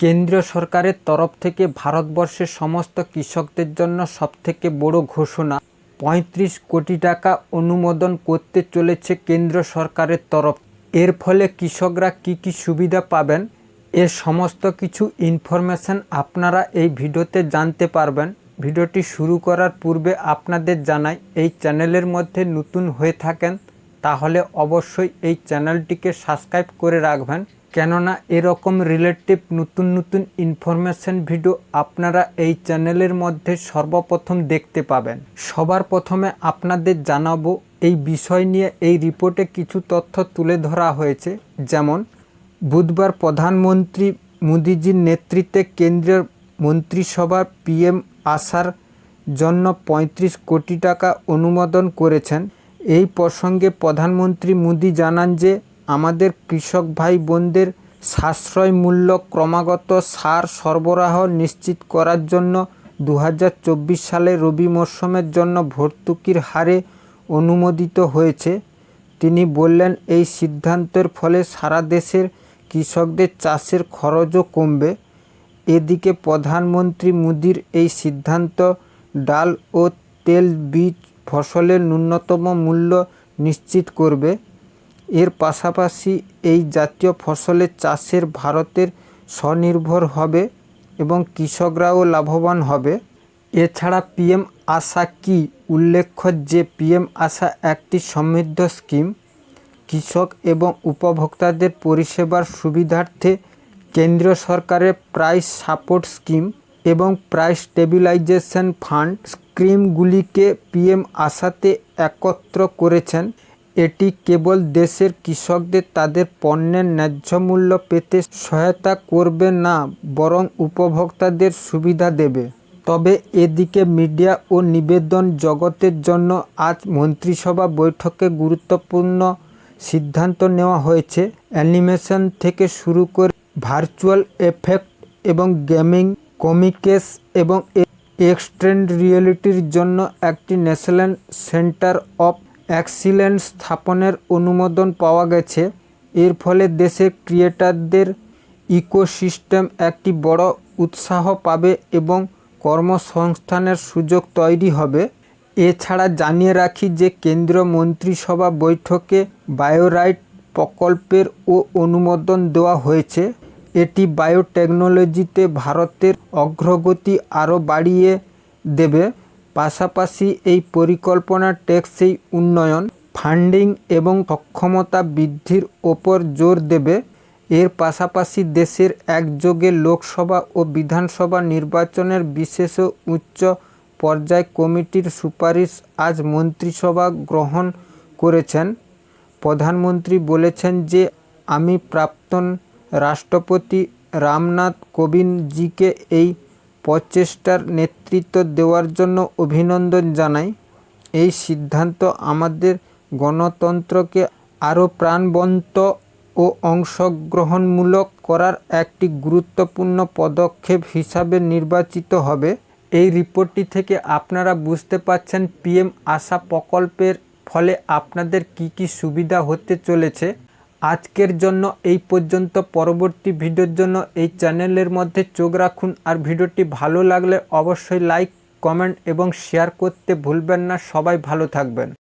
কেন্দ্রীয় সরকারের তরফ থেকে ভারতবর্ষের সমস্ত কৃষকদের জন্য সবথেকে বড় ঘোষণা, পঁয়ত্রিশ কোটি টাকা অনুমোদন করতে চলেছে কেন্দ্র সরকারের তরফ। এর ফলে কৃষকরা কি কি সুবিধা পাবেন এর সমস্ত কিছু ইনফরমেশান আপনারা এই ভিডিওতে জানতে পারবেন। ভিডিওটি শুরু করার পূর্বে আপনাদের জানাই, এই চ্যানেলের মধ্যে নতুন হয়ে থাকেন, তাহলে অবশ্যই এই চ্যানেলটিকে সাবস্ক্রাইব করে রাখবেন। কেননা এরকম রিলেটিভ নতুন নতুন ইনফরমেশন ভিডিও আপনারা এই চ্যানেলের মধ্যে সর্বপ্রথম দেখতে পাবেন। সবার প্রথমে আপনাদের জানাব এই বিষয় নিয়ে এই রিপোর্টে কিছু তথ্য তুলে ধরা হয়েছে। যেমন, বুধবার প্রধানমন্ত্রী মোদিজির নেতৃত্বে কেন্দ্রীয় মন্ত্রিসভার পিএম আসার জন্য ৩৫ কোটি টাকা অনুমোদন করেছেন। এই প্রসঙ্গে প্রধানমন্ত্রী মোদি জানান যে আমাদের কৃষক ভাই বোনদের সাশ্রয় মূল্য ক্রমাগত সার সরবরাহ নিশ্চিত করার জন্য দু হাজার চব্বিশ সালে রবি মরশুমের জন্য ভর্তুকির হারে অনুমোদিত হয়েছে। তিনি বললেন, এই সিদ্ধান্তের ফলে সারা দেশের কৃষকদের চাষের খরচও কমবে। এদিকে প্রধানমন্ত্রী মোদির এই সিদ্ধান্ত ডাল ও তেল বীজ ফসলের ন্যূনতম মূল্য নিশ্চিত করবে। এর পাশাপাশি এই জাতীয় ফসলের চাষের ভারতের স্বনির্ভর হবে এবং কৃষকরাও লাভবান হবে। এছাড়া পিএম আশা কি উল্লেখ্য যে পিএম আশা একটি সমৃদ্ধ স্কিম। কৃষক এবং উপভোক্তাদের পরিষেবার সুবিধার্থে কেন্দ্রীয় সরকারের প্রাইস সাপোর্ট স্কিম এবং প্রাইস স্টেবিলাইজেশন ফান্ড স্কিমগুলিকে পিএম আশাতে একত্র করেছেন। এটি কেবল দেশের কৃষকদের তাদের পণ্যের ন্যায্য মূল্য পেতে সহায়তা করবে না, বরং উপভোক্তাদের সুবিধা দেবে। তবে এদিকে মিডিয়া ও নিবেদন জগতের জন্য আজ মন্ত্রিসভা বৈঠকে গুরুত্বপূর্ণ সিদ্ধান্ত নেওয়া হয়েছে। অ্যানিমেশন থেকে শুরু করে ভার্চুয়াল এফেক্ট এবং গেমিং, কমিকেস এবং এক্সট্রেন্ড রিয়েলিটির জন্য একটি ন্যাশনাল সেন্টার অফ এক্সিলেন্স স্থাপনের অনুমোদন পাওয়া গেছে। এর ফলে দেশের ক্রিয়েটারদের ইকোসিস্টেম একটি বড় উৎসাহ পাবে এবং কর্মসংস্থানের সুযোগ তৈরি হবে। এছাড়া জানিয়ে রাখি যে কেন্দ্রীয় মন্ত্রিসভা বৈঠকে বায়োরাইট প্রকল্পের ও অনুমোদন দেওয়া হয়েছে। এটি বায়োটেকনোলজিতে ভারতের অগ্রগতি আরও বাড়িয়ে দেবে। পাশাপাশি এই পরিকল্পনা টেকসই উন্নয়ন, ফান্ডিং এবং সক্ষমতা বৃদ্ধির ওপর জোর দেবে। এর পাশাপাশি দেশের একযোগে লোকসভা ও বিধানসভা নির্বাচনের বিশেষ উচ্চ পর্যায় কমিটির সুপারিশ আজ মন্ত্রিসভা গ্রহণ করেছেন। প্রধানমন্ত্রী বলেছেন যে, আমি প্রাক্তন রাষ্ট্রপতি রামনাথ কোবিন্দজিকে এই প্রচেষ্টার নেতৃত্ব দেওয়ার জন্য অভিনন্দন জানাই। এই সিদ্ধান্ত আমাদের গণতন্ত্রকে আরও প্রাণবন্ত ও অংশগ্রহণমূলক করার একটি গুরুত্বপূর্ণ পদক্ষেপ হিসাবে নির্বাচিত হবে। এই রিপোর্টটি থেকে আপনারা বুঝতে পাচ্ছেন, পিএম আশা প্রকল্পের ফলে আপনাদের কি কি সুবিধা হতে চলেছে। আজকের জন্য এই পর্যন্ত। পরবর্তী ভিডিওর জন্য এই চ্যানেলের মধ্যে চোখ রাখুন। আর ভিডিওটি ভালো লাগলে অবশ্যই লাইক, কমেন্ট এবং শেয়ার করতে ভুলবেন না। সবাই ভালো থাকবেন।